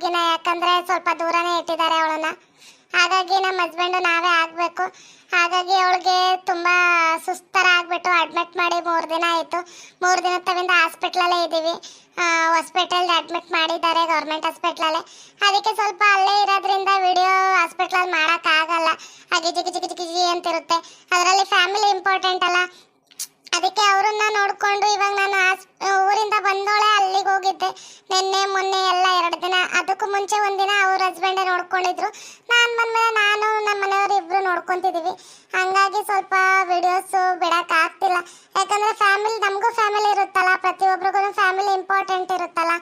ಹುಡುಗಿನ ಯಾಕಂದ್ರೆ ಸ್ವಲ್ಪ ದೂರನೇ ಇಟ್ಟಿದ್ದಾರೆ ಅವಳನ್ನ. ಹಾಗಾಗಿ ನಮ್ಮ ಹಸ್ಬೆಂಡು ನಾವೇ ಆಗಬೇಕು. ಹಾಗಾಗಿ ಅವಳಿಗೆ ತುಂಬ ಸುಸ್ತರ ಆಗಿಬಿಟ್ಟು ಅಡ್ಮಿಟ್ ಮಾಡಿ ಮೂರು ದಿನ ಆಯಿತು. ಮೂರು ದಿನ ತವಿಂದ ಹಾಸ್ಪಿಟ್ಲಲ್ಲೇ ಇದ್ದೀವಿ ಹಾಸ್ಪಿಟಲ್ ಅಡ್ಮಿಟ್ ಮಾಡಿದ್ದಾರೆ ಗೌರ್ಮೆಂಟ್ ಹಾಸ್ಪಿಟ್ಲಲ್ಲೇ ಅದಕ್ಕೆ ಸ್ವಲ್ಪ ಅಲ್ಲೇ ಇರೋದ್ರಿಂದ ವಿಡಿಯೋ ಹಾಸ್ಪಿಟ್ಲಲ್ಲಿ ಮಾಡೋಕ್ಕಾಗಲ್ಲ ಹಾಗೆ ಜಿಗಿ ಜಿಗಿ ಜಿಗಿ ಜಿಗಿ ಅಂತಿರುತ್ತೆ. ಅದರಲ್ಲಿ ಫ್ಯಾಮಿಲಿ ಇಂಪಾರ್ಟೆಂಟ್ ಅಲ್ಲ. ಅದಕ್ಕೆ ಅವರನ್ನ ನೋಡ್ಕೊಂಡು ಇವಾಗ ನಾನು ಊರಿಂದ ಬಂದೋಳೆ, ಅಲ್ಲಿಗೆ ಹೋಗಿದ್ದೆ. ನಿನ್ನೆ, ಮೊನ್ನೆ ಎಲ್ಲ ಎರಡು ದಿನ. ಅದಕ್ಕೂ ಮುಂಚೆ ಒಂದಿನ ಅವ್ರ ಹಸ್ಬೆಂಡೇ ನೋಡ್ಕೊಂಡಿದ್ರು. ನಾನು ಬಂದ್ಮೇಲೆ ನಾನು ನಮ್ಮ ಮನೆಯವರು ಇಬ್ರು ನೋಡ್ಕೊಂತಿದೀವಿ. ಹಂಗಾಗಿ ಸ್ವಲ್ಪ ವಿಡಿಯೋಸು ಬಿಡಕ್ಕೆ ಆಗ್ತಿಲ್ಲ. ಯಾಕಂದ್ರೆ ಫ್ಯಾಮಿಲಿ ನಮಗೂ ಫ್ಯಾಮಿಲಿ ಇರುತ್ತಲ್ಲ ಪ್ರತಿಯೊಬ್ಬರಿಗೂ ಫ್ಯಾಮಿಲಿ ಇಂಪಾರ್ಟೆಂಟ್ ಇರುತ್ತಲ್ಲ.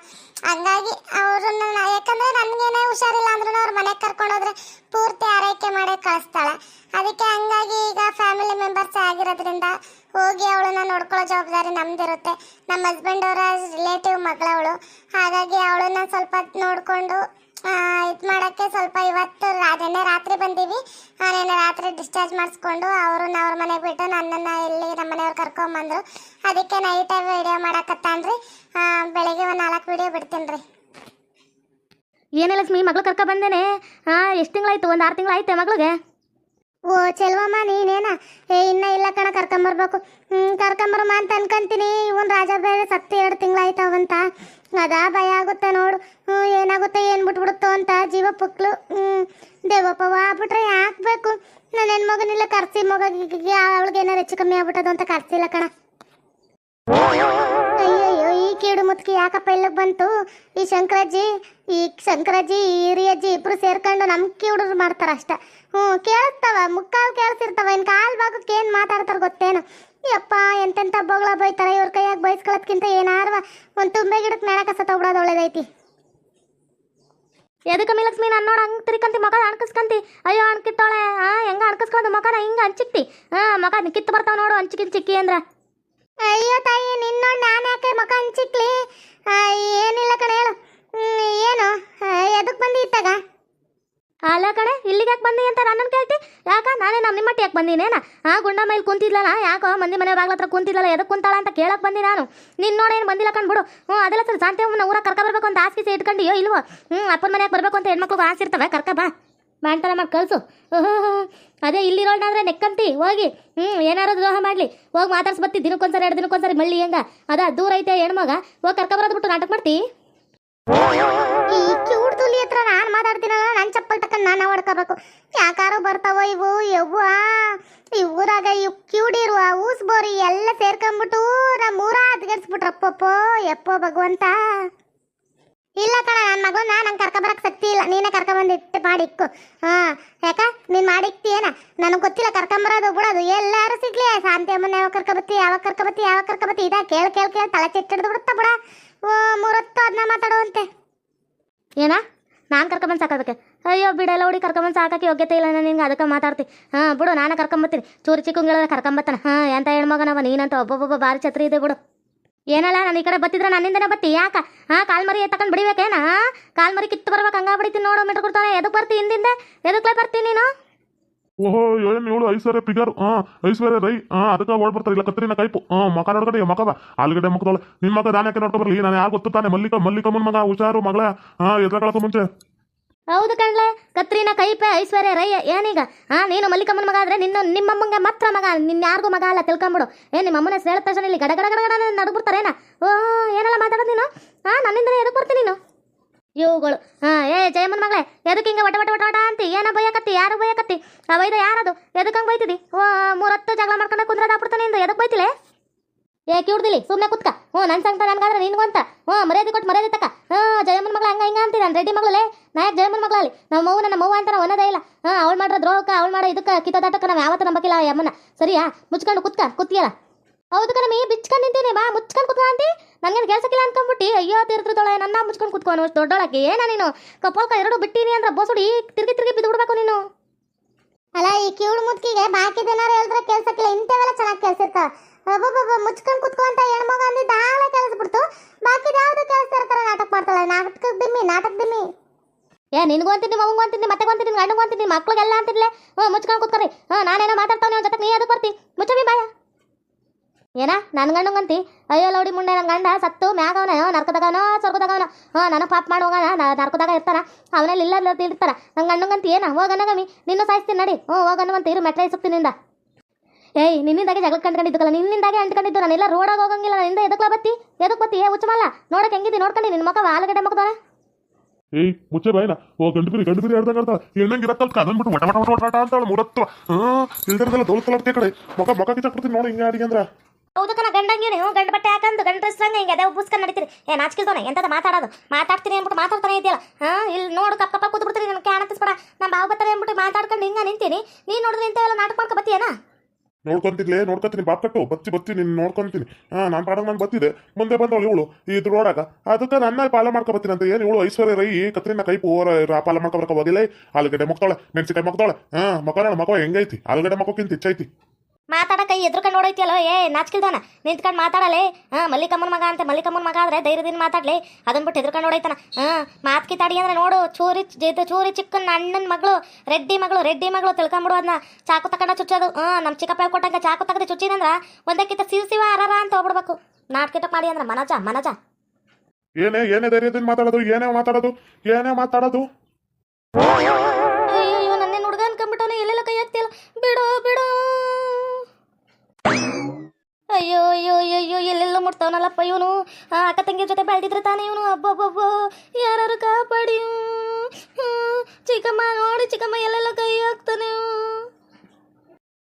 ಹಂಗಾಗಿ ಅವ್ರನ್ನ ಯಾಕಂದ್ರೆ ನನ್ಗೇನೆ ಹುಷಾರಿಲ್ಲ ಅಂದ್ರೂ ಅವ್ರ ಮನೆಗೆ ಕರ್ಕೊಂಡೋದ್ರೆ ಪೂರ್ತಿ ಆರೈಕೆ ಮಾಡಿ ಕಳಿಸ್ತಾಳೆ. ಅದಕ್ಕೆ ಹಂಗಾಗಿ ಈಗ ಫ್ಯಾಮಿಲಿ ಮೆಂಬರ್ಸ್ ಆಗಿರೋದ್ರಿಂದ ಹೋಗಿ ಅವಳನ್ನ ನೋಡ್ಕೊಳ್ಳೋ ಜವಾಬ್ದಾರಿ ನಮ್ದಿರುತ್ತೆ. ನಮ್ಮ ಹಸ್ಬೆಂಡ್ ಅವರ ರಿಲೇಟಿವ್ ಮಗಳವಳು. ಹಾಗಾಗಿ ಅವಳನ್ನ ಸ್ವಲ್ಪ ನೋಡಿಕೊಂಡು ಇದು ಮಾಡೋಕ್ಕೆ ಸ್ವಲ್ಪ ಇವತ್ತು ಅದನ್ನೇ ನಿನ್ನೆ ರಾತ್ರಿ ಬಂದೀವಿ. ನಿನ್ನೆ ರಾತ್ರಿ ಡಿಸ್ಚಾರ್ಜ್ ಮಾಡಿಸ್ಕೊಂಡು ಅವರು ಅವ್ರ ಮನೆಗೆ ಬಿಟ್ಟು ನನ್ನನ್ನು ಇಲ್ಲಿ ನಮ್ಮ ಮನೆಯವ್ರು ಕರ್ಕೊಂಬಂದರು ಅದಕ್ಕೆ ನೈಟ್ ವಿಡಿಯೋ ಮಾಡಕತ್ತಾನ್ರಿ. ಬೆಳಿಗ್ಗೆ ಒಂದು ನಾಲ್ಕು ವಿಡಿಯೋ ಬಿಡ್ತೀನಿ ರೀ. ಏನೇ ಲಕ್ಷ್ಮಿ ಮಗಳು ಕರ್ಕೊ ಬಂದೇನೆ. ಹಾಂ ಎಷ್ಟು ತಿಂಗಳಾಯ್ತು? ಒಂದು ಆರು ತಿಂಗಳಾಯ್ತೆ ಮಗಳಿಗೆ? ಓ ಚೆಲ್ವಮ್ಮ ನೀನೇನ? ಏ ಇನ್ನ ಇಲ್ಲ ಕಣ ಕರ್ಕೊಂಬರ್ಬೇಕು ಹ್ಞೂ ಕರ್ಕೊಂಬರಮ್ಮ ಅಂತ ಅನ್ಕೊಂತೀನಿ. ಇವನ್ ರಾಜ ಬೇರೆ ಸತ್ತು ಎರಡು ತಿಂಗಳಾಯ್ತವಂತ. ಅದಾ ಭಯ ಆಗುತ್ತೆ ನೋಡು. ಏನಾಗುತ್ತೆ ಏನು ಬಿಟ್ಬಿಡುತ್ತೋ ಅಂತ ಜೀವ ಪುಕ್ಲು ದೇವಪ್ಪ ಆಗ್ಬಿಟ್ರೆ ಹಾಕ್ಬೇಕು ನನ್ನ ಹೆಣ್ಮಗನಿಲ್ಲ, ಕರ್ಸಿ ಮಗ ಅವಳಿಗೆ ಏನಾರು ಹೆಚ್ಚು ಕಮ್ಮಿ ಆಗ್ಬಿಟ್ಟದು ಅಂತ ಕರ್ಸಿಲ್ಲ ಕಣ. ಅಯ್ಯಯ್ಯೋ, ಈ ಕೀಡು ಮುತ್ಕಿ ಯಾಕಪ್ಪ ಇಲ್ಲಿಗೆ ಬಂತು? ಈ ಶಂಕರಜ್ಜಿ ಈ ಶಂಕರಜ್ಜಿ, ಈ ಹಿರಿಯಜ್ಜಿ ಇಬ್ರು ಸೇರ್ಕೊಂಡು ನಮ್ ಕಿವುಡ್ರು ಮಾಡ್ತಾರ ಅಷ್ಟ ಹ್ಞೂ ಕೇಳಿಸ್ತಾವ ಮುಕ್ಕಾಲು ಕೇಳಿಸಿರ್ತಾವ, ಇನ್ ಕಾಲ್ ಭಾಗಕ್ಕೆ ಏನ್ ಮಾತಾಡ್ತಾರ ಗೊತ್ತೇನು. ಯಪ್ಪ ಎಂತೆಂತ ಬೊಗಳ ಬೈತಾರೆ ಇವ್ರ ಕೈಯಾಗ ಬೈಸ್ಕೊಳ್ಳೋದ್ಕಿಂತ ಏನಾರ್ವ? ಒಂದು ತುಂಬೆ ಗಿಡಕ್ಕೆ ಕಸ ತಗೊಳೋದು ಒಳ್ಳೇದೈತಿ. ಎದಕ್ಕೆ ಲಕ್ಷ್ಮಿ ನಾನು ನೋಡಿ ಹಂಗೆ ತಿರ್ಕಂತಿ ಮಗ ಅಣ್ಕಸ್ಕಂತಿ? ಅಯ್ಯೋ ಅಣ್ಕಿತ್ತಾಳೆ ಹಾಂ ಹೆಂಗೆ ಅಣ್ಕಸ್ಕೊಂಡು ಮಗನ ಹಿಂಗೆ ಹಂಚಿಕ್ತಿ ಹಾಂ ಮಗ ಕಿತ್ತು ಬರ್ತಾವ ನೋಡು ಹಂಚಿಕಿ ಚಿಕ್ಕಿ ಅಂದ್ರೆ. ಅಯ್ಯೋ ತಾಯಿ ನಿನ್ನೋಡ್ ನಾನು ಯಾಕೆ ಮಗ ಹಂಚಿಕ್ಲಿ ಆ, ಏನಿಲ್ಲ ಕಣ ಹೇಳು ಹ್ಮ್, ಏನು ಎದಕ್ ಬಂದಿ ಇತ್ತಾಗ ಅಲ್ಲ ಕಣೆ ಇಲ್ಲಿಗೆ ಯಾಕೆ ಬಂದಿ ಅಂತ ನನ್ನನ್ನು ಕೇಳ್ತಿ ಯಾಕ ನಾನೇ ನಮ್ಮ ನಿಮ್ಮಟ್ಟಿ ಯಾಕೆ ಬಂದಿನೇನ? ಆ ಗುಂಡ ಮೇಲೆ ಕುಂತಿದ್ಲಲ್ಲ? ಯಾಕೋ ಮಂದಿ ಮನೆ ಬಾಗ್ಲ ಹತ್ರ ಕುಂತಿದ್ಲಲ್ಲ? ಎದಕ್ಕೆ ಕುಂತಾಳ ಅಂತ ಕೇಳಕ್ ಬಂದಿ ನಾನು? ನಿನ್ನ ನೋಡೇನು ಬಂದಿಲ್ಲ ಕಂಡ್ಬಿಡು. ಹ್ಞೂ, ಅದೆಲ್ಲ ಸರ್ ಶಾಂತಿ ಊರ ಕರ್ಕ ಬರ್ಬೇಕು ಅಂತ ಆಸೆ ಇಟ್ಕೊಂಡಿಯೋ ಇಲ್ವೋ? ಹ್ಞೂ, ಅಪ್ಪನ ಮನೆಯಾಗ ಬರ್ಬೇಕು ಅಂತ ಹೆಣ್ಮಕ್ಳಿಗೆ ಆಸೆ ಇರ್ತವೆ. ಕರ್ಕ ಬಾ. ಮಾಡ್ತಾರ ಮಾಡಿ, ಕಳಿಸು. ಅದೇ ಇಲ್ಲಿರೋಳ್ನಾದ್ರೆ ನೆಕ್ಕಂತಿ. ಹೋಗಿ. ಹ್ಞೂ, ಏನಾರು ದ್ರೋಹ ಮಾಡಲಿ. ಹೋಗಿ ಮಾತಾಡ್ಸಿ ಬರ್ತಿ ದಿನಕ್ಕೊಂದ್ಸರಿ, ಎರಡು ದಿನಕ್ಕೊಂದ್ಸರಿ ಮಳ್ಳಿ ಹೆಂಗ? ಅದ ದೂರ ಐತೆ ಹೆಣ್ಮಗ. ಹೋಗಿ ಕರ್ಕ ಬರೋದು ಬಿಟ್ಟು ನಾಟಕ ಮಾಡ್ತಿ? ಈ ಕ್ಯೂಟ್ ತುಲಿ ಹತ್ರ ನಾನು ಮಾತಾಡ್ತೀನಲ್ಲ ನನ್ನ ಚಪ್ಪಲ್ ತಕ್ಕ ನಾನು ಹೊಡ್ಕೋಬೇಕು ಯಾಕಾರೋ ಬರ್ತಾವ ಇವು ಯವ್ವ? ಈ ಊರಾಗ ಕ್ಯೂಡ್ ಕ್ಯೂಡಿರುವ ಊಸ್ ಬೋರಿ ಎಲ್ಲ ಸೇರ್ಕೊಂಬಿಟ್ಟು ನಮ್ಮ ಊರ ಹದ್ಗೆಡ್ಸ್ಬಿಟ್ರಪ್ಪಪ್ಪೋ ಯಪ್ಪೋ ಭಗವಂತ. ಇಲ್ಲ ಕಣ ನನ್ನ ಮಗನ ನಂಗೆ ಕರ್ಕೊಬರಕ್ ಶಕ್ತಿ ಇಲ್ಲ. ನೀನೇ ಕರ್ಕೊಂಬಂದು ಇಟ್ಟು ಮಾಡಿಕ್ಕು ಹಾ, ಯಾಕ? ನೀನ್ ಮಾಡಿಕ್ತಿಯೇನ ನನಗೆ ಗೊತ್ತಿಲ್ಲ ಕರ್ಕೊಂಬರೋದು ಬಿಡೋದು. ಎಲ್ಲಾರು ಸಿಗ್ಲಿ. ಶಾಂತಿ ಅಮ್ಮನ ಯಾವಾಗ ಕರ್ಕೊಬತ್ತಿ ಯಾವಾಗ ಕರ್ಕೊಬತ್ತಿ ಯಾವಾಗ ಕರ್ಕೊಬತ್ತಿ ಇದ ಕೇಳ್ ಕೇಳ್ ಕೇಳ್, ತಲೆ ಚಿಟ್ಟಿಡ್ದು ಬಿಡುತ್ತ ಬಿಡ. ಮೂರೊತ್ತು ಅದನ್ನ ಮಾತಾಡುವಂತೆ. ಏನ? ನಾನು ಕರ್ಕೊಂಬಂದು ಸಾಕಾಗಕ್ಕೆ ಅಯ್ಯೋ, ಬಿಡಲ್ಲ ಹುಡಿ ಕರ್ಕೊಂಬಂದು ಸಾಕಕ್ಕೆ ಯೋಗ್ಯತೆ ಇಲ್ಲ ನಾನು ನಿಂಗೆ ಅದಕ್ಕೆ ಮಾತಾಡ್ತಿ. ಹಾಂ, ಬಿಡು, ನಾನು ಕರ್ಕೊಂಬತ್ತೀನಿ ಚೂರು ಚಿಕ್ಕಂಗಳ ಕರ್ಕೊಂಬತ್ತಾನ ಹಾಂ, ಎಂತ ಹೆಣ್ಮಗನವ, ನೀನಂತ ಒಬ್ಬೊಬ್ಬ ಭಾರಿ ಛತ್ರಿ ಇದೆ ಬಿಡು. ಏನಲ್ಲ, ನಾನು ಈ ಕಡೆ ಬತ್ತಿದ್ರೆ ನನ್ನಿಂದನೇ ಬತ್ತಿ. ಯಾಕ? ಹಾಂ ಕಾಲ್ಮರಿ ತಗೊಂಡು ಬಿಡಿಬೇಕೇನ? ಕಾಲ್ಮರಿ ಕಿತ್ತು ಬರ್ಬೇಕು, ಹಂಗ ಬಿಡಿತೀನಿ ನೋಡು ಮೀಟರ್ ಕೊಡ್ತಾನೆ ಎದಕ್ಕೆ ಬರ್ತಿ ಹಿಂದಿಂದ? ಎದಕ್ಲೆ ಬರ್ತೀನಿ ನೀನು? ಓಹೋ ಏನ್ ಇವಳು ಐಶ್ವರ್ಯ ಫಿಗರ್ ಹಾ ಐಶ್ವರ್ಯ ರೈ. ಹಾ ಅದಕ್ಕೆ ಓಡ್ ಬರ್ತಾರೆ. ಇಲ್ಲ ಕತ್ರಿನ ಕೈಪು ಹಾ ಮಕ ನೋಡ್ಕಡೆ ಮಕವ ಆಲ್ಗಡೆ ಮಕ್ಕದೊಳೆ ನಿನ್ ಮಗ ದಾನಕ್ಕೆ ನೋಡ್ಕೊ ಬರ್ಲಿ ನಾನು ಯಾರು ಗೊತ್ತು ತಾನೆ. ಮಲ್ಲಿಕ, ಮಲ್ಲಿಕಮ್ಮನ ಮಗ, ಹುಷಾರು ಮಗಳ. ಹಾ ಎದ್ರಗಳಕ್ಕೂ ಮುಂಚೆ. ಹೌದು ಕಣ್ಲೆ. ಕತ್ರಿನ ಕೈಪೆ ಐಶ್ವರ್ಯ ರೈ, ಏನೀಗ? ಹಾಂ ನೀನು ಮಲ್ಲಿಕಮ್ಮನ ಮಗ ಆದ್ರೆ ನಿನ್ನ ನಿಮ್ಮಮ್ಮಂಗೆ ಮಾತ್ರ ಮಗ, ನಿನ್ನ ಯಾರಿಗೂ ಮಗ ಅಲ್ಲ ತಿಳ್ಕೊಂಬಿಡು. ಏ, ನಿಮ್ಮ ಅಮ್ಮನ ಹೇಳಿದ ತಕ್ಷಣ ಇಲ್ಲಿ ಗಡ ಗಡ ಗಡ ಗಡ ಓ, ಏನೆಲ್ಲ ಮಾತಾಡೋದು ನೀನು? ಹಾಂ ನನ್ನಿಂದನೇ ಎದಕ್ಕೆ ಬರ್ತೀನಿ ನೀನು? ಇವುಗಳು. ಹಾಂ ಏ, ಜಯಮ್ಮನ ಮಗಳೇ ಎದಕ್ಕೆ ಹಿಂಗೆ ವಟ ವಟ ವಟ ವಟ ಅಂತಿ? ಏನ ಬೈಯಕತ್ತಿ? ಯಾರು ಬೈಯಕತ್ತಿ? ಆ ಬೈದ ಯಾರದು? ಎದಕ್ಕೆ ಹಂಗೆ ಬೈತಿದಿ? ಓ, ಮೂರತ್ತು ಜಗಳ ಮಾಡ್ಕೊಂಡು ಕುಂದ್ರದ ಆಗ್ಬಿಡ್ತಾನೆ ಇಂದು ಎದಕ್ಕೆ ಬೈತಿಲೆ? ಏ ಕಿವ್ದಿಲಿ ಸುಮ್ಮನೆ ಕುತ್ಕ. ಹ್ಞೂ ನನ್ನ ಸಂಗತ ನನ್ಗಾದ್ರೆ ನಿನ್ಗೂ ಅಂತ. ಹ್ಞೂ, ಮರ್ಯಾದೆ ಕೊಟ್ಟು ಮರ್ಯಾದೆ ತಕ್ಕ ಹಾಂ ಜಯಮ್ಮನ ಮಗಳ ಹಂಗ ಹಿಂಗ ಅಂತೀನಿ ರೆಡಿ ರೆಡ್ಡಿ ಮಗಳೇ ನಾಯಕ್ ಜಯಮ್ಮನ ಮಗಳಲ್ಲಿ. ನಮ್ಮ ಮೌ ನನ್ನ ಮೌ ಅಂತ ನಾವು ಅನ್ನೋದೇ ಇಲ್ಲ. ಹಾಂ ಅವಳು ಮಾಡ್ರ ದ್ರೋಹಕ್ಕೆ, ಅವಳು ಮಾಡೋ ಇದಕ್ಕೆ, ಕಿತ್ತದಾಟಕ್ಕೆ ನಾವು ಯಾವತ್ತೂ ನಂಬಕ್ಕಿಲ್ಲ ಯಮ್ಮನ. ಸರಿಯಾ? ಮುಚ್ಕೊಂಡು ಕುತ್ಕ ಕುತ್ತಿಯಲ್ಲ ಹೌದು ಕಣಮಿ ಬಿಚ್ಕೊಂಡು ನಿಂತೀನಿ, ಬಾ, ಮುಚ್ಕೊಂಡು ಕುತ್ಕ ಅಂತಿ. ನನಗೇನು ಕೆಲಸಕ್ಕಿಲ್ಲ ಅನ್ಕೊಂಬಿಟ್ಟು. ಅಯ್ಯೋ ತೀರ್ಥದೊಳೆ ನನ್ನ ಮುಚ್ಕೊಂಡು ಕುತ್ಕೊಂಡು ಅಷ್ಟು ದೊಡ್ಡೊಳಕ್ಕೆ ಏನ ನೀನು? ಕಪ್ಪಲ್ಕ ಎರಡು ಬಿಟ್ಟಿನಿ ಅಂದ್ರೆ ಬಸುಡಿ ತಿರ್ಗಿ ತಿರ್ಗಿ ಬಿದ್ದು ಬಿಡ್ಬೇಕು ನೀನು. ಅಲ್ಲ, ಈ ಕಿವುಡು ಮುತ್ಕಿಗೆ ಬಾಕಿ ದಿನ ಹೇಳಿದ್ರೆ ಕೆಲಸಕ್ಕಿಲ್ಲ. ಇಂಥವೆಲ್ಲ ಚೆನ್ನಾಗಿ ಕೆಲ್ಸಿರ್ತಾವ. ಒಬ್ಬೊಬ್ಬ ಮುಚ್ಕೊಂಡು ಕುತ್ಕೊಂತ ಹೆಣ್ಮಗ ಅಂದಿದ್ದ ಹಾಳ ಕೆಲ್ಸ್ಬಿಡ್ತು ಬಾಕಿ ಯಾವ್ದು ಕೆಲಸ ನಾಟಕ ಮಾಡ್ತಾಳೆ? ನಾಟಕ ದಿಮ್ಮಿ ನಾಟಕ ದಿಮ್ಮಿ ಏ, ನಿನಗೂ ಅಂತೀನಿ ಅವಂಗೂ ಅಂತೀನಿ ಮತ್ತೆ ಅಂತೀನಿ ಗಂಡಗೂ ಅಂತೀನಿ ಮಕ್ಳಿಗೆಲ್ಲ ಅಂತಿರ್ಲೆ ಹ್ಞೂ, ಮುಚ್ಕೊಂಡು ಕುತ್ಕೊರಿ. ಹಾಂ ನಾನೇನೋ ಮಾತಾಡ್ತಾನೆ ಅವ್ನ ಜೊತೆ, ನೀ ಅದಕ್ಕೆ ಬರ್ತಿ. ಮುಚ್ಚಬಿ ಬಾಯ. ಏನ ನನ್ನ ಗಂಡಂಗಂತಿ ಅಯ್ಯೋ, ಲೌಡಿ ಮುಂಡೆ ನನ್ನ ಗಂಡ, ಸತ್ತು, ಮ್ಯಾಗವನ ನರ್ಕದಾಗವನೋ, ಸ್ವರ್ಗದಾಗವನ. ಹಾಂ ನನ್ನ ಪಾಪ ಮಾಡಿ ಹೋಗೋಣ ನರ್ಕದಾಗ ಇರ್ತಾರ ಅವನಲ್ಲಿ ಇಲ್ಲ ಇರ್ತಾರ ನನ್ನ ಗಂಡಂಗಂತಿ ಏನ, ಹೋಗನಗಮಿ, ನಿನ್ನ ಸಾಯಿಸ್ತೀನಿ, ನಡಿ. ಹ್ಞೂ ಹೋಗನವಂತ ಇರು, ಮೆಟ್ಲ ಸುತ್ತೀನಿಂದ. ಏಯ್ ನಿನ್ನಿಂದಾಗೆ ಜಗಳ ಕಂಡ್ಕೊಂಡಿದ್ದಲ್ಲ ನಿನ್ನಿಂದಾಗೆ ಅಂಟ್ಕೊಂಡಿದ್ದು ನಾನೆಲ್ಲ ರೋಡಾಗ ಹೋಗಂಗಿಲ್ಲ ನನ್ನಿಂದ ಎದಕ್ಲ ಬತ್ತಿ? ಎದಕ್ ಬತ್ತಿ? ಏ ಹುಚ್ಚಮಲ್ಲ ನೋಡಕ್ಕೆ ಹೆಂಗಿದ್ದಿ? ನೋಡ್ಕೊಂಡು ನಿನ್ನ ಮಕ್ಕ ಆಲೂಗಡ್ಡೆ ಮಕ್ಕದಾನೆ ಏಯ್ ಮುಚ್ಚೆ ಬಾಯಿನ ಓ ಗಂಡು ಬಿರಿ ಗಂಡು ಬಿರಿ ಹೇಳ್ದಂಗೆ ಆಡ್ತಾಳ. ಹೆಣ್ಣಂಗೆ ಇರತ್ತಲ್ಕ ಅದನ್ಬಿಟ್ಟು ವಟ ವಟ ವಟ ವಟ ಅಂತಾಳ ಮುರತ್ವ ಹಾಂ ಇಲ್ದಿರದಲ್ಲ ದೋಲ್ಕಲತ್ತೆ ಕಡೆ ಮೊಕ ಮೊಕ ಕಿಚ್ಚಾಕ್ಬಿಡ್ತೀನಿ ನೋಡಿ ಹಿಂಗೆ ಅಡಿಗೆ ಅಂದ್ರೆ. ಹೌದಕ್ಕ ನಾ ಗಂಡಂಗೆ ನೀವು. ಗಂಡ ಬಟ್ಟೆ ಹಾಕಂದು ಗಂಡ ಡ್ರೆಸ್ ಹಂಗೆ? ಹಿಂಗೆ ಅದೇ ಉಬ್ಬಿಸ್ಕೊಂಡು ನಡೀತೀರಿ. ಏ ನಾಚಿಕಿಲ್ದೋನೆ ಎಂತದ ಮಾತಾಡೋದು? ಮಾತಾಡ್ತೀನಿ ಅಂದ್ಬಿಟ್ಟು ಮಾತಾಡ್ತಾನೆ ಇದೆಯಲ್ಲ ಹಾ ಇಲ್ಲಿ ನೋಡು ಕಪ್ಪ ಕಪ್ಪ ಕೂತ್ಬಿಡ್ತೀನಿ ನನ್ನ ಕಾಣತ್ತಿಸ್ಬೇಡ ನಮ್ಮ ಬಾವು ಬರ್ತಾರೆ ಅಂದ್ಬಿಟ್ಟು ಮಾತಾಡ್ಕೊಂಡು ಹಿಂಗೆ ನಿಂತೀನಿ. ನೀನು ನೋಡಿದ್ರೆ ಇಂಥವೆಲ್ಲ ನಾಟಕ ಮಾಡ್ಕೊ ಬತ್ತೀಯನ? ನೋಡ್ಕೊಂತಿದ್ಲೆ? ನೋಡ್ಕೊತೀನಿ. ಬಾಪ್ ಕಟ್ಟು. ಬತ್ತಿ ಬತ್ತಿ ನಿನ್ನ ನೋಡ್ಕೊಂತೀನಿ. ಹಾ, ನಾನು ಪಾಡ ನಾನು ಬತ್ತಿದೆ ಮುಂದೆ ಬಂದವಳು ಇವಳು. ಈ ನೋಡಾಕ ಅದಕ್ಕೆ ನನ್ನ ಪಾಲ ಮಾಡ್ಕೊ ಬರ್ತೀನಿ ಅಂತ ಏನು ಇವಳು? ಐಶ್ವರ್ಯ ರೈ, ಕತ್ರಿನ ಕೈ ಪೂರ ಪಾಲ ಮಾಡ್ಕೊಬರ್ಕ ಹೋಗಿಲ್ಲ? ಆಲೂಗಡ್ಡೆ ಮಕ್ತಾಳೆ ಮೆಣಸಿಕಾಯಿ ಮಕ್ಕಳ. ಹಾ ಮಕ್ಕ ಮಕ್ಕ ಹೆಂಗೈತಿ? ಆಲೂಗಡ್ಡೆ ಮಕ್ಕೋಕ್ಕಿಂತ ಹೆಚ್ಚೈತಿ. ಮಾತಾಡಕ ಎದ್ರುಕೊಂಡು ನೋಡೈತಿಯಲ್ಲ? ಏ, ನಾಚ್ಕಿಲ್ದಾನ? ನಿಂತ್ಕೊಂಡು ಮಾತಾಡಲೇ? ಹಾ, ಮಲ್ಲಿಕಮ್ಮನ ಮಗ ಅಂತ, ಮಲ್ಲಿಕಮ್ಮನ ಮಗ ಆದ್ರೆ ಧೈರ್ಯದಿಂದ ಮಾತಾಡ್ಲಿ? ಅದನ್ನ ಬಿಟ್ಟು ಎದ್ರುಕೊಂಡು ನೋಡೈತಾನ? ಹಾ, ಮಾತ್ ಕಿತಾಡಿ ಅಂದ್ರೆ ನೋಡು, ಚೂರಿ ಇದು ಚೂರಿ ಚಿಕ್ಕನ ಅಣ್ಣನ ಮಗಳು, ರೆಡ್ಡಿ ಮಗಳು ರೆಡ್ಡಿ ಮಗಳು ತಿಳ್ಕೊಂಬಿಡು ಅದನ್ನ ಚಾಕು ತಕೊಂಡ ಚುಚ್ಚೋದು. ಹಾ ನಮ್ಮ ಚಿಕ್ಕಪ್ಪ ಕೊಟ್ಟಂಗೆ ಚಾಕು ತಗದೆ ಚುಚ್ಚಿದಂದ್ರ ಒಂದಕ್ಕಿಂತ ಸಿವ್ ಸಿವ ಅರಾರ ಅಂತ ಹೋಗ್ಬಿಡ್ಬೇಕು. ನಾಟ್ಕಿಟ ಮಾಡಿ ಅಂದ್ರೆ ಮನಜ ಮನಜ. ಏನೇ ಏನೇ ಧೈರ್ಯದಿಂದ ಮಾತಾಡೋದು, ಏನೇ ಮಾತಾಡೋದು ಏನೇ ಮಾತಾಡೋದು. ಎಲ್ಲೆಲ್ಲ ಮುಟ್ತಾವನಲ್ಲಪ್ಪ ಇವನು ಅಕ್ಕ ತಂಗಿ ಜೊತೆ ಬೆಳೆದಿದ್ರೆ ತಾನೇ ಇವನು ಅಬ್ಬಬ್ಬಬ್ಬ ಯಾರು ಕಾಪಾಡಿ ಹ್ಮ್, ಚಿಕ್ಕಮ್ಮ ನೋಡಿ ಚಿಕ್ಕಮ್ಮ ಎಲ್ಲೆಲ್ಲ ಕೈ ಹಾಕ್ತಾನೆ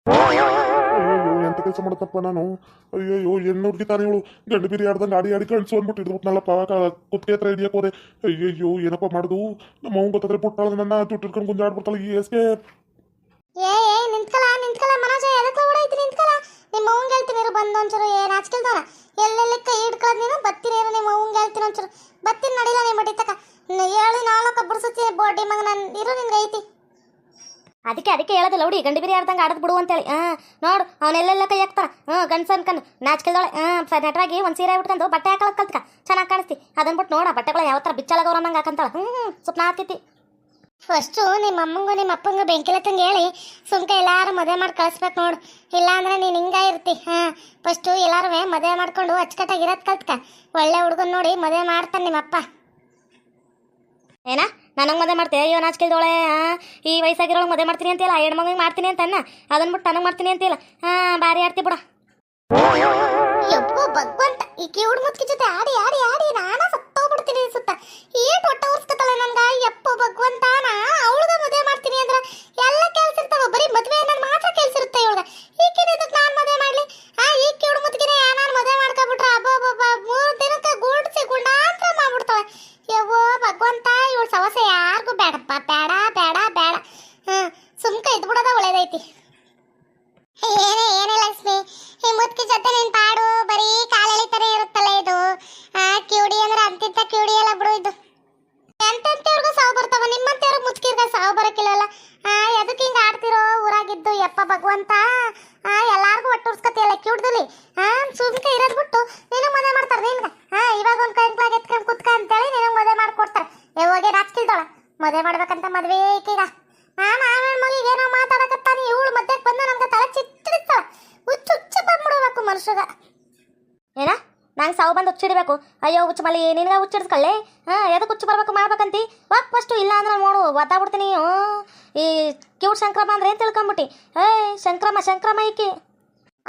ಅಯ್ಯೋ ಎಂತ ಕೆಲಸ ಮಾಡತ್ತಪ್ಪ ನಾನು ಅಯ್ಯಯ್ಯೋ ಹೆಣ್ಣು ಹುಡುಗಿ ತಾನೇ ಇವಳು ಗಂಡು ಬಿರಿ ಆಡ್ದಂಗೆ ಆಡಿ ಆಡಿ ಕಳ್ಸು ಅಂದ್ಬಿಟ್ಟು ಹಿಡ್ದ್ಬಿಟ್ನಲ್ಲಪ್ಪ ಕುತ್ತಿಗೆ ಹತ್ರ ಹಿಡಿಯಕ್ಕೆ ಹೋದೆ ಅಯ್ಯಯ್ಯೋ ಏನಪ್ಪ ಮಾಡುದು ನಮ್ಮ ಅವ್ನು ಗೊತ್ತಾದ್ರೆ ಪುಟ್ಟಾಳ ನನ್ನ ದುಡ್ಡು ಹಿಡ್ಕೊಂಡು ಗುಂಜಾಡ್ಬಿಡ್ತಾಳೆ ಈ ಎಸ್ಗೆ ಏ ಏ ನಿಂತ್ಕಲ ನಿಂತ್ಕಲ ಮನೋಜ ಎದಕ್ಕೆ ಓಡೈತಿ ನಿಂತ್ಕಲ ನಿಮ್ಮ ಅವ್ವಂಗೆ ಹೇಳ್ತೀನಿ ಇರು ಬಂದು ಒಂಚೂರು ಏ ನಾಚ್ಕಿಲ್ದವನ ಎಲ್ಲೆಲ್ಲಿ ಕೈ ಹಿಡ್ಕೊಳ್ಳೋದು ನೀನು ಬತ್ತೀನಿ ಇರು ನಿಮ್ಮ ಅವ್ವಂಗೆ ಹೇಳ್ತೀನಿ ಒಂಚೂರು ಬತ್ತೀನಿ ನಡಿಲ್ಲ ನಿಮ್ಮ ಬಡಿತಕ ಹೇಳಿ ನಾಲ್ಕು ಬಿಡ್ಸುತ್ತೀನಿ ಬೋಡಿ ಮಗ ನಾನು ಇರು ನಿನ್ಗೆ ಐತಿ ಅದಕ್ಕೆ ಅದಕ್ಕೆ ಹೇಳೋದು ಲೌಡಿ ಗಂಡು ಬಿರಿ ಆಡ್ದಂಗೆ ಆಡದ್ ಬಿಡು ಅಂತೇಳಿ ಹಾಂ ನೋಡು ಅವನೆಲ್ಲೆಲ್ಲ ಕೈ ಹಾಕ್ತಾನ ಹ್ಞೂ ಗಂಡ್ಸ ಅನ್ಕೊಂಡು ನಾಚ್ಕಿಲ್ದೊಳೆ ಹಾಂ ನೆಟ್ರಾಗಿ ಒಂದು ಸೀರೆ ಬಿಟ್ಕೊಂಡು ಬಟ್ಟೆ ಹಾಕೊಳಕ್ ಕಲ್ತ್ಕ ಚೆನ್ನಾಗಿ ಕಾಣಿಸ್ತಿ ಅದನ್ನ ಬಿಟ್ಟು ನೋಡ ಬಟ್ಟೆಗಳ ಯಾವ ಥರ ಬಿಚ್ಚಳಗವ್ರ ನಂಗೆ ಹಾಕಂತಾಳ ಹ್ಞೂ ಸುಪ್ನ ಆಗ್ತೈತಿ ಫಸ್ಟು ನಿಮ್ಮ ಅಮ್ಮಂಗೂ ನಿಮ್ಮ ಅಪ್ಪಂಗೂ ಬೆಂಕಿಲತ್ತಂಗೆ ಹೇಳಿ, ಸುಮ್ಕೆ ಎಲ್ಲಾರು ಮದುವೆ ಮಾಡಿ ಕಳಿಸ್ಬೇಕು ನೋಡು. ಇಲ್ಲಾಂದ್ರೆ ನೀನು ಹಿಂಗ ಇರ್ತಿ, ಹಾಂ. ಫಸ್ಟು ಎಲ್ಲಾರು ಮದುವೆ ಮಾಡ್ಕೊಂಡು ಅಚ್ಚುಕಟ್ಟಾಗಿ ಇರೋದು ಕಲ್ತ್ಕ. ಒಳ್ಳೆ ಹುಡುಗನ್ ನೋಡಿ ಮದುವೆ ಮಾಡ್ತಾನೆ ನಿಮ್ಮಪ್ಪ ಏನ? ನನಗೆ ಮದುವೆ ಮಾಡ್ತೆ ಅಯ್ಯೋ ನಾಚಿಕೆದೋಳೆ ಈ ವಯಸ್ಸಾಗಿರೋಳು ಮದುವೆ ಮಾಡ್ತೀನಿ ಅಂತಿಲ್ಲ ಹೆಣ್ಣು ಮಗನಿಗೆ ಮಾಡ್ತೀನಿ ಅಂತ ಅನ್ನ ಅದನ್ನ ಬಿಟ್ಟು ನನಗೆ ಮಾಡ್ತೀನಿ ಅಂತಿಲ್ಲ ಹಾಂ, ಭಾರಿ ಆಡ್ತಿ ಬಿಡ. ಯಪ್ಪೋ ಭಗವಂತ ಈ ಕಿವುಡ್ ಮುತ್ಕಿ ಜೊತೆ ಆಡಿ ಆಡಿ ಆಡಿ, ನಾನ ಸತ್ತೋಗ್ಬಿಡ್ತೀನಿ ಸುತ್ತ ಏಟ್ ಹೊಟ್ಟೆ ಉರ್ಸ್ತತಲ್ಲ ನನ್ಗ? ಯಪ್ಪ ಭಗವಂತ, ನಾ ಅವಳದ ಮದುವೆ ಮಾಡ್ತೀನಿ ಅಂದ್ರ ಎಲ್ಲ ಕೆಲ್ಸ ಇರ್ತಾವ. ಬರೀ ಮದ್ವೆ ನನ್ ಮಾತ್ರ ಕೆಲ್ಸ ಇರುತ್ತೆ ಇವಳಗ. ಈಕಿನ ನಾನ್ ಮದುವೆ ಮಾಡ್ಲಿ ಆ ಈ ಕಿವುಡ್ ಮುತ್ಕಿನ ನಾನು ಮದುವೆ ಮಾಡ್ಕೊಬಿಟ್ರ ಅಬ್ಬಬ್ಬ ಮೂರ್ ದಿನಕ್ಕ ಗೂಡ್ಸಿ ಗುಂಡಾಂತರ ಮಾಡ್ಬಿಡ್ತಾಳೆ ಯವ್ವೋ ಭಗವಂತ ಇವಳ ಸಮಸ್ಯೆ ಯಾರಿಗೂ ಬೇಡಪ್ಪ ಬೇಡ ಬೇಡ ಬೇಡ ಹ್ಮ್ ಸುಮ್ಕ ಇದ್ಬಿಡೋದ ಒಳ್ಳೇದೈತಿ ಏನೇ ಏನೇ ಲಕ್ಷ್ಮಿ ಈ ಮುತ್ಕಿ ಜೊತೆ ನಿನ್ ಪಾಡು ಬರೀ ಕಾಲಲ್ಲಿ ತರ ಇರುತ್ತಲ್ಲ ಇದು ಆ ಕಿವುಡಿ ಅಂದ್ರೆ ಅಂತಿಂತ ಕಿವುಡಿ ಎಲ್ಲ ಬಿಡು ಇದು ಎಂತೆಂತವ್ರಿಗೂ ಸಾವು ಬರ್ತಾವ ಮುಚ್ಕಿರ್ಗ ಸಾವು ಬರಕಿಲ್ಲಲ್ಲ. ಎದಕ್ಕೆ ಹಿಂಗ ಆಡ್ತಿರೋ ಊರಾಗಿದ್ದು ಯಪ್ಪ ಭಗವಂತ? ಎಲ್ಲಾರ್ಗು ಒಟ್ಟು ಉರ್ಸ್ಕತಿಯಲ್ಲ ಕಿವುಡ್ದಲ್ಲಿ ಆ, ಸುಮ್ಕೆ ಇರೋದ್ ಬಿಟ್ಟು ನೀನು ಮದುವೆ ಮಾಡ್ತಾರ ನಿನ್ಗ? ಹಾ ಇವಾಗ ಒಂದ್ ಕಂಕ್ಲಾಗ ಎತ್ಕೊಂಡ್ ಕುತ್ಕ ಅಂತೇಳಿ ನಿನಗ್ ಮದುವೆ ಮಾಡ್ಕೊಡ್ತಾರೆ. ಯಾವಾಗ ರಾಜ್ಕಿಲ್ದೋಳ ಮದುವೆ ಮಾಡ್ಬೇಕಂತ ಮದ್ವೆ ಈಕೀಗ ನಾನು ಆಮೇಲೆ ಮಗಿಗೆ ಏನೋ ಮಾತಾಡಕತ್ತಾನೆ ಇವಳು ಮಧ್ಯಕ್ಕೆ ಬಂದು ನಮ್ಗೆ ತಲೆ ಚಿಟ್ಟಿಸ್ತಾಳ ಹುಚ್ಚು ಹುಚ್ಚು ಬಂದ್ಬಿಡ್ಬೇಕು ಮನುಷ್ಯಗ ಏನ ನಂಗೆ ಹುಚ್ಚಿಡ್ಬೇಕು ಅಯ್ಯೋ, ಹುಚ್ಚು ಮಲ್ಲಿ, ನಿನಗೆ ಹುಚ್ಚಿಡ್ಸ್ಕೊಳ್ಳಿ ಹಾಂ ಎದಕ್ಕೆ ಹುಚ್ಚು ಬರ್ಬೇಕು ಮಾಡ್ಬೇಕಂತಿ? ವಾಕ್ ಫಸ್ಟು ಇಲ್ಲ ಅಂದ್ರೆ ನೋಡು ಒದ್ದಾಬಿಡ್ತೀನಿ ಹ್ಞೂ ಈ ಕ್ಯೂಟ್ ಸಂಕ್ರಮ ಅಂದ್ರೆ ಏನು ತಿಳ್ಕೊಂಬಿಟ್ಟಿ? ಏ ಸಂಕ್ರಮ ಸಂಕ್ರಮ ಈಕಿ.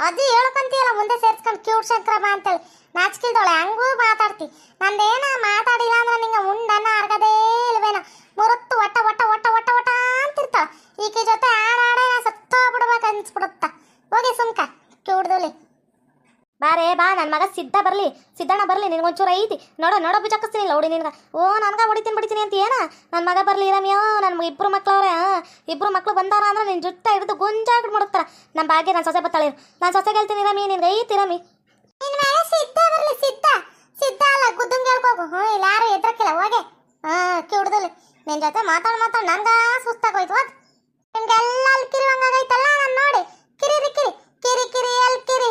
ಅದು ಹೇಳ್ಕೊಂತೀಯಲ್ಲ, ಮುಂದೆ ಸೇರ್ಸ್ಕೊಂಡು ಕ್ಯೂಟ್ ಸಂಕ್ರಮ ಅಂತೇಳಿ. ನಾಚಿಕಿಲ್ದವಳೆ, ಹಂಗೂ ಮಾತಾಡ್ತಿ. ನಂದೇನ ಮಾತಾಡಿಲ್ಲ ಅಂದ್ರೆ ನಿಂಗೆ ಉಂಡನ್ನ ಅರ್ಗದೇ ಇಲ್ವೇನ. ಮುರತ್ತು ಒಟ್ಟ ಒಟ್ಟ ಒಟ್ಟ ಒಟ್ಟ ಒಟ್ಟ ಅಂತಿರ್ತಾಳ. ಈಕೆ ಜೊತೆ ಆಡಾಡ ಸತ್ತೋಗ್ಬಿಡ್ಬೇಕು ಅನ್ಸ್ಬಿಡುತ್ತ. ಹೋಗಿ ಸುಮ್ಕ ಕ್ಯೂಡ್ದಲ್ಲಿ ಬಾರೇ ಬಾ ನನ್ನ ಮಗ ಸಿದ್ಧ ಬರಲಿ. ಸಿದ್ದಣ್ಣ ಬರಲಿ, ನಿನಗೊಂಚೂರು ಐತಿ. ನೋಡೋ ನೋಡೋ ಬಿಚಾಕಿಸ್ತೀನಿ ಲೌಡಿ ನಿನ್ಗೆ. ಓ, ನನ್ಗ ಹೊಡಿತೀನಿ ಬಿಡ್ತೀನಿ ಅಂತ ಏನ? ನನ್ನ ಮಗ ಬರಲಿ ರಮ್ಯೋ ನನ್ನ ಇಬ್ಬರು ಮಕ್ಳವ್ರೆ ಇಬ್ಬರು ಮಕ್ಳು ಬಂದಾರ ಅಂದ್ರೆ ನಿನ್ನ ಜುಟ್ಟ ಹಿಡಿದು ಗುಂಜಾಗಿ ಮಾಡ್ತಾರ ನಮ್ಮ ಭಾಗ್ಯ ನನ್ನ ಸೊಸೆ ಬತ್ತಾಳೆ ನಾನು ಸೊಸೆ ಗೆಲ್ತೀನಿ ರಮಿ ನಿನ್ಗೆ ಐತಿ ರಮಿ ನಿನ್ ಮೇಲೆ ಸಿದ್ಧ ಬರಲಿ, ಸಿದ್ಧ. ಸಿದ್ಧ ಅಲ್ಲ, ಗುದ್ದಂಗೆ ಹೇಳ್ಕೋಗು ಹ್ಞೂ ಇಲ್ಲ ಯಾರು ಎದ್ರಕ್ಕಿಲ್ಲ, ಹೋಗೆ. ಹಾಂ ಕಿಡ್ದಲ್ಲಿ ನಿನ್ ಜೊತೆ ಮಾತಾಡ್ ಮಾತಾಡ್, ನಂಗ ಸುಸ್ತಾಗೋಯ್ತು, ಹೋಗ್. ನಿಮ್ಗೆಲ್ಲ ಅಲ್ಲಿ ಕಿರಿವಂಗಾಗೈತಲ್ಲ ನಾನು ನೋಡಿ. ಕಿರಿರಿ ಕಿರಿ. ಕಿರಿ ಕಿರಿ, ಅಲ್ಲಿ ಕಿರಿ.